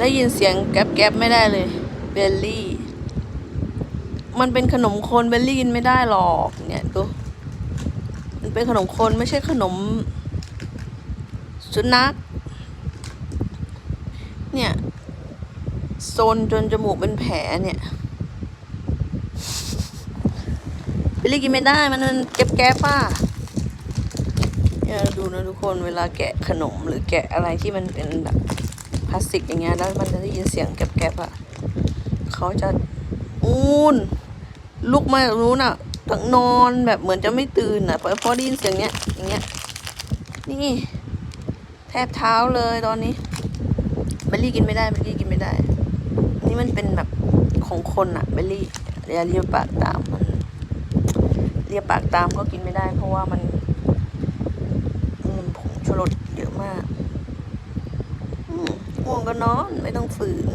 ได้ยินเสียงแก๊บๆไม่ได้เลยเบลลี่ มันเป็นขนมคนเบลลี่กินไม่ได้หรอกเนี่ยดูมันเป็นขนมคนไม่ใช่ขนมสุนัขเนี่ยโซนจนจมูกเป็นแผลเนี่ยเบลลี่กินไม่ได้มันมันแก๊บๆป่ะเนี่ยดูนะทุกคนเวลาแกะขนมหรือแกะอะไรที่มันเป็นแบบ พลาสติกอย่างเงี้ยแล้วมันจะได้ยินเสียงแก๊บๆอะเขาจะอูนลุกมาจากนู้นอะทั้งนอนแบบเหมือนจะไม่ตื่นอะเพราะได้ยินเสียงเนี้ยอย่างเงี้ยนี่แทบเท้าเลยตอนนี้เบลลี่กินไม่ได้เบลลี่กินไม่ได้ นี่มันเป็นแบบของคนอะเบลลี่อย่าเลียปากตามมันเลียปากตามก็กินไม่ได้ เพราะว่ามันมันผงชูรสเยอะมาก ง่วงก็นอนไม่ต้องฝืน